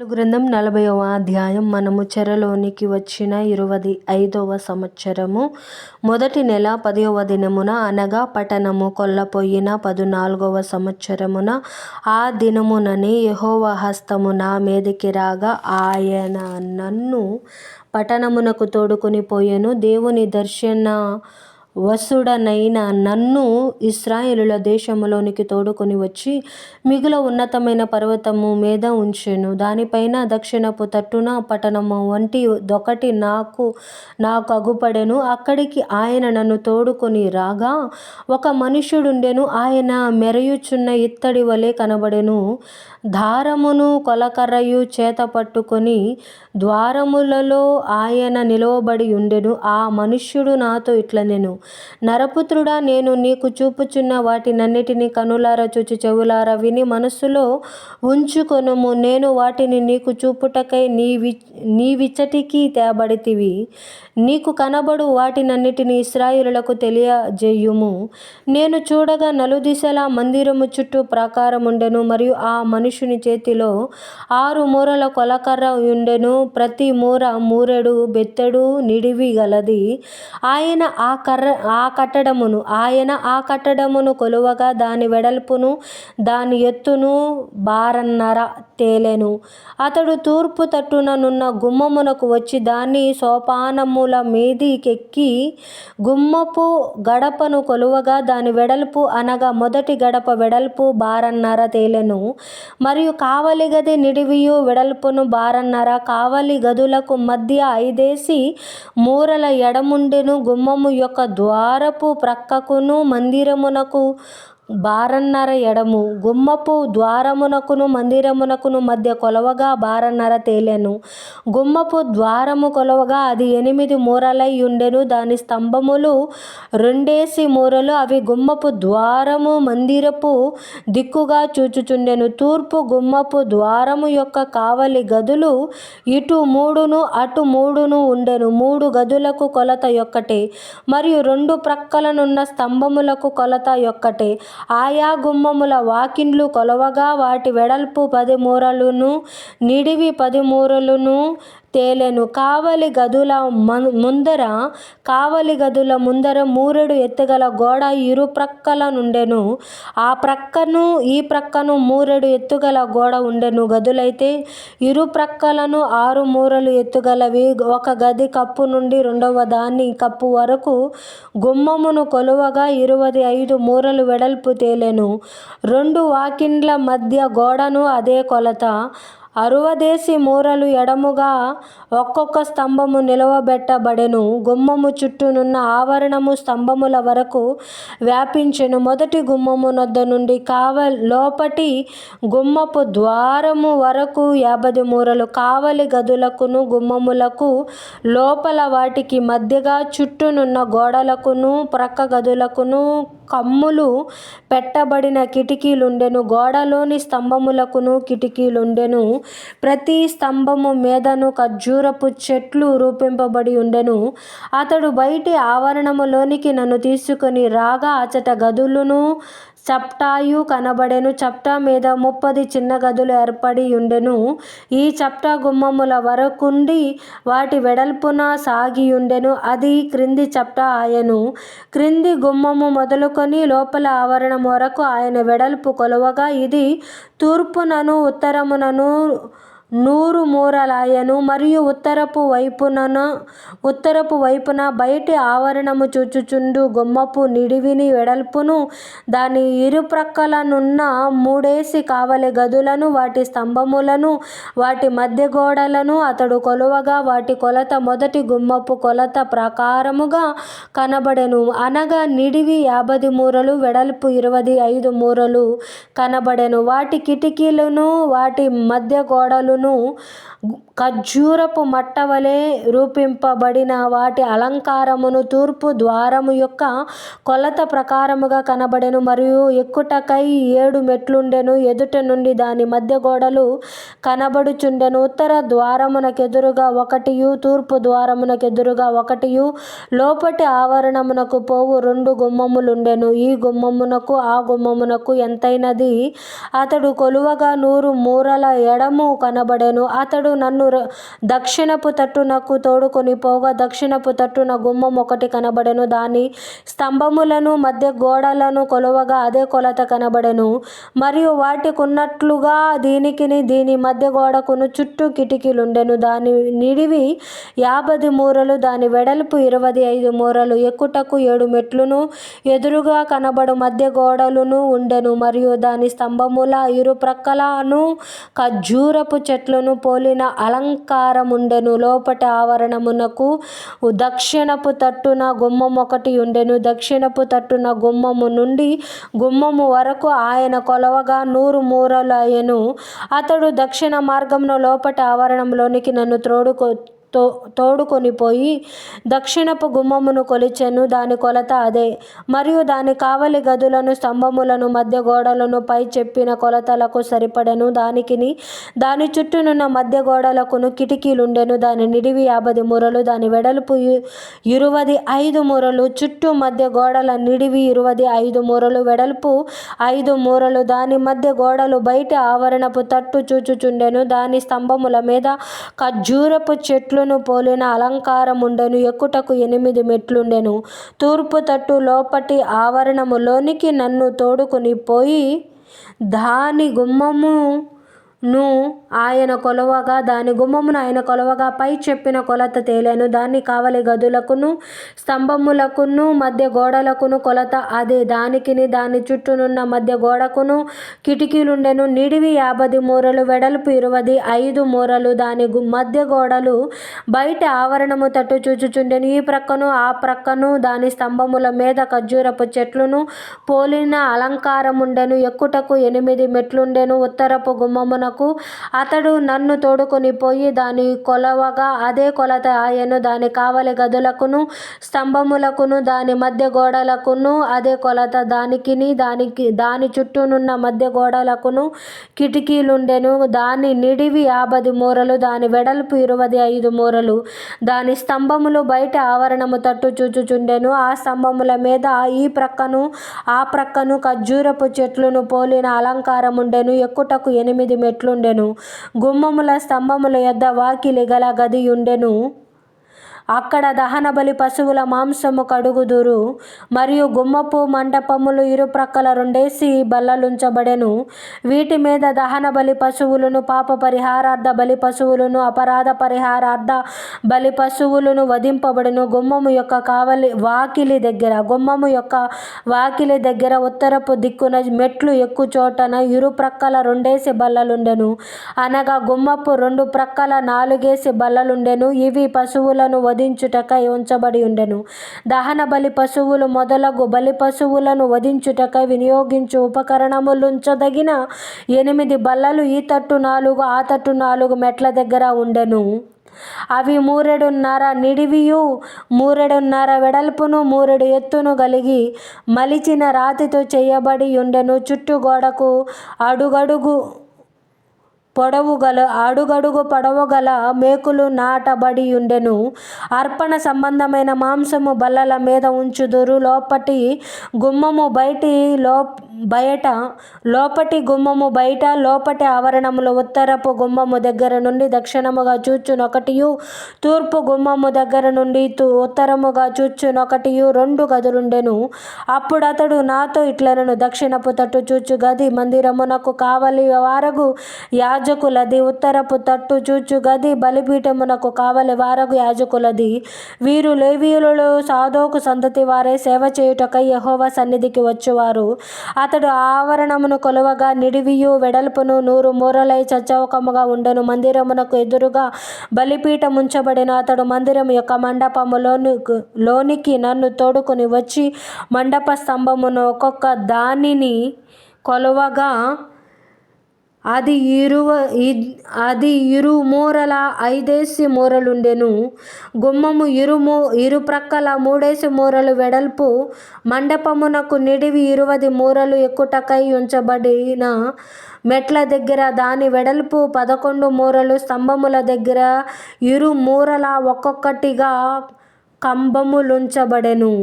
గ్రంథం నలభైవ అధ్యాయం మనము చెరలోనికి వచ్చిన ఇరవై ఐదవ సంవత్సరము. మొదటి నెల పదవ దినమున అనగా పట్టణము కొల్లపోయిన పదునాలుగవ సంవత్సరమున ఆ దినముననే యహోవ హస్తము నా మీదికి రాగా ఆయన నన్ను పట్టణమునకు తోడుకొని పోయెను. దేవుని దర్శన వసుడనైన నన్ను ఇస్రాయేలుల దేశములోనికి తోడుకొని వచ్చి మిగుల ఉన్నతమైన పర్వతము మీద ఉంచెను. దానిపైన దక్షిణపు తట్టున పట్టణము వంటి దొకటి నాకు నాకు అగుపడెను. అక్కడికి ఆయన నన్ను తోడుకొని రాగా ఒక మనుషుడుండెను ఆయన మెరయుచున్న ఇత్తడి వలె కనబడెను. దారమును కొలకర్రయు చేత పట్టుకొని ద్వారములలో ఆయన నిలవబడి ఉండెను. ఆ మనుష్యుడు నాతో ఇట్లనెను. నరపుత్రుడా నేను నీకు చూపుచున్న వాటినన్నిటినీ కనులారా చూచి చెవులారా విని మనస్సులో ఉంచుకొనుము. నేను వాటిని నీకు చూపుటకై నీ వి నీవిచ్చటికి తేబడితివి. నీకు కనబడు వాటినన్నిటినీ ఇస్రాయిలకు తెలియజేయుము. నేను చూడగా నలుదిశలా మందిరము చుట్టూ ప్రాకారం ఉండెను మరియు ఆ మనుషుని చేతిలో ఆరు మూరల కొలకర్ర ఉండెను. ప్రతి మూర మూరెడు బెత్తెడు నిడివి గలది ఆయన ఆ కర్ర ఆ కట్టడమును ఆయన ఆ కట్టడమును కొలువగా దాని వెడల్పును దాని ఎత్తును బారన్నర తేలెను. అతడు తూర్పు తట్టుననున్న గుమ్మమునకు వచ్చి దాని సోపానముల మీదికెక్కి గుమ్మపు గడపను కొలువగా దాని వెడల్పు అనగా మొదటి గడప వెడల్పు బారన్నర తేలెను. మరియు కావలిగది నిడివియు వెడల్పును బారన్నర కావ కావలి గదులకు మధ్య ఐదేసి మూరల ఎడముండెను గుమ్మము యొక్క ద్వారపు ప్రక్కకును మందిరమునకు బారన్నర ఎడము గుమ్మపు ద్వారమునకును మందిరమునకును మధ్య కొలవగా బారన్నర తేలెను. గుమ్మపు ద్వారము కొలవగా అది ఎనిమిది మూరలై ఉండెను. దాని స్తంభములు రెండేసి మూరలు. అవి గుమ్మపు ద్వారము మందిరపు దిక్కుగా చూచుచుండెను. తూర్పు గుమ్మపు ద్వారము యొక్క కావలి గదులు ఇటు మూడును అటు మూడును ఉండెను. మూడు గదులకు కొలత యొక్కటే. మరియు రెండు ప్రక్కలనున్న స్తంభములకు కొలత యొక్కటే. ఆయా గుమ్మముల వాకిండ్లు కొలవగా వాటి వెడల్పు పది మూరలును నిడివి పది మూరలును తేలెను. కావలి గదుల ముందర కావలి గదుల ముందర మూరెడు ఎత్తుగల గోడ ఇరు ప్రక్కల నుండెను. ఆ ప్రక్కను ఈ ప్రక్కను మూరెడు ఎత్తుగల గోడ ఉండెను. గదులైతే ఇరు ప్రక్కలను ఆరు మూరలు ఎత్తుగలవి. ఒక గది కప్పు నుండి రెండవ దాని కప్పు వరకు గుమ్మమును కొలువగా ఇరవై ఐదు మూరలు వెడల్పు తేలెను. రెండు వాకిండ్ల మధ్య గోడను అదే కొలత. అరువదేసి మూరలు ఎడముగా ఒక్కొక్క స్తంభము నిలవబెట్టబడెను. గుమ్మము చుట్టూనున్న ఆవరణము స్తంభముల వరకు వ్యాపించెను. మొదటి గుమ్మము నొద్ద నుండి కావలి లోపటి గుమ్మపు ద్వారము వరకు యాభై మూరలు. కావలి గదులకును గుమ్మములకు లోపల వాటికి మధ్యగా చుట్టూనున్న గోడలకును ప్రక్క గదులకును కమ్ములు పెట్టబడిన కిటికీలుండెను. గోడలోని స్తంభములకును కిటికీలుండెను. ప్రతి స్తంభము మీదను ఖర్జూరపు చెట్లు రూపింపబడి ఉండెను. అతడు బయటి ఆవరణములోనికి నన్ను తీసుకొని రాగా అచట గదులును చప్టాయు కనబడెను. చప్టా మీద ముప్పది చిన్న గదులు ఏర్పడి ఉండెను. ఈ చప్టా గుమ్మముల వరకుండి వాటి వెడల్పున సాగియుండెను అది క్రింది చప్టా ఆయను. క్రింది గుమ్మము మొదలుకొని లోపల ఆవరణం వరకు ఆయన వెడల్పు కొలవగా ఇది తూర్పునను ఉత్తరమునను నూరు మూరలాయెను మరియు ఉత్తరపు వైపునన ఉత్తరపు వైపున బయటి ఆవరణము చూచుచుండు గుమ్మపు నిడివిని వెడల్పును దాని ఇరుప్రక్కలనున్న మూడేసి కావలి గదులను వాటి స్తంభములను వాటి మధ్య గోడలను అతడు కొలువగా వాటి కొలత మొదటి గుమ్మపు కొలత ప్రకారముగా కనబడెను. అనగా నిడివి యాభై మూరలు వెడల్పు ఇరవై ఐదు మూరలు కనబడెను. వాటి కిటికీలను వాటి మధ్య గోడలు గోడలును ఖర్జూరపు మట్టవలే రూపింపబడిన వాటి అలంకారమును తూర్పు ద్వారము యొక్క కొలత ప్రకారముగా కనబడెను. మరియు ఎక్కుటకై ఏడు మెట్లుండెను. ఎదుట నుండి దాని మధ్య గోడలు కనబడుచుండెను. ఉత్తర ద్వారమునకెదురుగా ఒకటియు తూర్పు ద్వారమునకెదురుగా ఒకటియు లోపటి ఆవరణమునకు పోవు రెండు గుమ్మములుండెను. ఈ గుమ్మమునకు ఆ గుమ్మమునకు ఎంతైనది? అతడు కొలువగా నూరు మూరల ఎడము కనబడెను అతడు నన్ను దక్షిణపు తట్టునకు తోడుకొని పోగా దక్షిణపు తట్టున గుమ్మం ఒకటి కనబడెను. దాని స్తంభములను మధ్య గోడలను కొలువగా అదే కొలత కనబడెను. మరియు వాటికున్నట్లుగా దీనికిని దీని మధ్య గోడకును చుట్టూ కిటికీలుండెను. దాని నిడివి యాభది మూరలు దాని వెడల్పు ఇరవై ఐదు మూరలు. ఎక్కుటకు ఏడు మెట్లును ఎదురుగా కనబడు మధ్య గోడలును ఉండెను. మరియు దాని స్తంభముల ఇరు ప్రక్కలను ఖర్జూరపు చెట్లను పోలిన అలంకారముండెను. లోపటి ఆవరణమునకు దక్షిణపు తట్టున గుమ్మం ఒకటి ఉండెను. దక్షిణపు తట్టున గుమ్మము నుండి గుమ్మము వరకు ఆయన కొలవగా నూరు మూరలయను అతడు దక్షిణ మార్గమున లోపటి ఆవరణంలోనికి నన్ను త్రోడుకొ తో తోడుకొని పోయి దక్షిణపు గుమ్మమును కొలిచెను దాని కొలత అదే. మరియు దాని కావలి గదులను స్తంభములను మధ్య గోడలను పై చెప్పిన కొలతలకు సరిపడెను. దానికిని దాని చుట్టూనున్న మధ్య గోడలకును కిటికీలుండెను. దాని నిడివి యాభై మూరలు దాని వెడల్పు ఇరువది ఐదు మూరలు చుట్టూ మధ్య గోడల నిడివి ఇరువది ఐదు మూరలు వెడల్పు ఐదు మూరలు దాని మధ్య గోడలు బయట ఆవరణపు తట్టు చూచుచుండెను. దాని స్తంభముల మీద ఖర్జూరపు చెట్లు మెట్లును పోలిన అలంకారముండెను ఎక్కుటకు ఎనిమిది మెట్లుండెను. తూర్పు తట్టు లోపటి ఆవరణములోనికి నన్ను తోడుకొని పోయి దాని గుమ్మము ను ఆయన కొలవగా దాని గుమ్మమును ఆయన కొలవగా పై చెప్పిన కొలత తేలాను. దాన్ని కావలి గదులకును స్తంభములకును మధ్య గోడలకును కొలత అదే. దానికిని దాని చుట్టూనున్న మధ్య గోడకును కిటికీలుండెను. నిడివి యాభై మూరలు వెడల్పు ఇరువది ఐదు మూరలు. దాని మధ్య గోడలు బయట ఆవరణము తట్టు చూచుచుండెను. ఈ ప్రక్కను ఆ ప్రక్కను దాని స్తంభముల మీద ఖర్జూరపు చెట్లును పోలిన అలంకారముండెను. ఎక్కుటకు ఎనిమిది మెట్లుండెను. ఉత్తరపు గుమ్మమున వరకు అతడు నన్ను తోడుకొని పోయి దాని కొలవగా అదే కొలత ఆయను దాని కావలి గదులకును స్తంభములకును దాని మధ్య గోడలకును అదే కొలత దానికిని దానికి దాని చుట్టూనున్న మధ్య గోడలకును కిటికీలుండెను. దాని నిడివి యాభై మూరలు దాని వెడల్పు ఇరవై ఐదు మూరలు. దాని స్తంభములు బయట ఆవరణము తట్టు చూచుచుండెను. ఆ స్తంభముల మీద ఈ ప్రక్కను ఆ ప్రక్కను ఖర్జూరపు చెట్లును పోలిన అలంకారముండెను. ఎక్కుటకు ఎనిమిది ఎట్లుండెను? గుమ్మముల స్తంభముల యొద్ద వాకిలి గల గది ఉండెను అక్కడ దహనబలి పశువుల మాంసము కడుగుదురు. మరియు గుమ్మపు మండపములు ఇరుప్రక్కల రెండేసి బల్లలుంచబడెను. వీటి మీద దహన బలి పశువులను పాప పరిహారార్థ బలి పశువులను అపరాధ పరిహారార్థ బలి పశువులను వధింపబడును. గుమ్మము యొక్క కావలి వాకిలి దగ్గర గుమ్మము యొక్క వాకిలి దగ్గర ఉత్తరపు దిక్కున మెట్లు ఎక్కు చోటన ఇరు ప్రక్కల రెండేసి బల్లలుండెను. అనగా గుమ్మపు రెండు ప్రక్కల నాలుగేసి బల్లలుండెను. ఇవి పశువులను వధించుటకై ఉంచబడి ఉండెను. దహన బలి పశువులు మొదలగు బలి పశువులను వధించుటకై వినియోగించు ఉపకరణములుంచదగిన ఎనిమిది బల్లలు ఈ తట్టు నాలుగు ఆ తట్టు నాలుగు మెట్ల దగ్గర ఉండెను. అవి మూరెడున్నర నిడివియు మూరెడున్నర వెడల్పును మూరెడు ఎత్తును కలిగి మలిచిన రాతితో చేయబడి ఉండెను. చుట్టూ గోడకు అడుగడుగు పొడవు గల అడుగడుగు పొడవు గల మేకులు నాటబడి ఉండెను అర్పణ సంబంధమైన మాంసము బల్లల మీద ఉంచుదురు. లోపటి గుమ్మము బయటి లో బయట లోపటి గుమ్మము బయట లోపటి ఆవరణములు ఉత్తరపు గుమ్మము దగ్గర నుండి దక్షిణముగా చూచునొకటియు తూర్పు గుమ్మము దగ్గర నుండి తూ ఉత్తరముగా చూచునొకటియు రెండు గదులుండెను. అప్పుడు అతడు నాతో ఇట్లనను దక్షిణపు తట్టు చూచు గది మందిరమునకు కావలి వారగు యాజ యాజకులది ఉత్తరపు తట్టు చూచు గది బలిపీఠమునకు కావలి వారగు యాజకులది. వీరు లేవీయులలో సాధోకు సంతతి వారే సేవ చేయుటకై యహోవ సన్నిధికి వచ్చువారు. అతడు ఆవరణమును కొలవగా నిడివియు వెడల్పును నూరు మూరలై చచ్చవకముగా ఉండెను. మందిరమునకు ఎదురుగా బలిపీఠం ఉంచబడిన అతడు మందిరం యొక్క మండపములోని లోనికి నన్ను తోడుకొని వచ్చి మండప స్తంభమును ఒక్కొక్క దానిని కొలవగా అది ఇరువ అది ఇరుమూరల ఐదేసి మూరలుండెను. గుమ్మము ఇరుము ఇరుప్రక్కల మూడేసి మూరలు వెడల్పు. మండపమునకు నిడివి ఇరువది మూరలు ఎక్కుటకై ఉంచబడిన మెట్ల దగ్గర దాని వెడల్పు పదకొండు మూరలు. స్తంభముల దగ్గర ఇరుమూరల ఒక్కొక్కటిగా కంబములుంచబడెను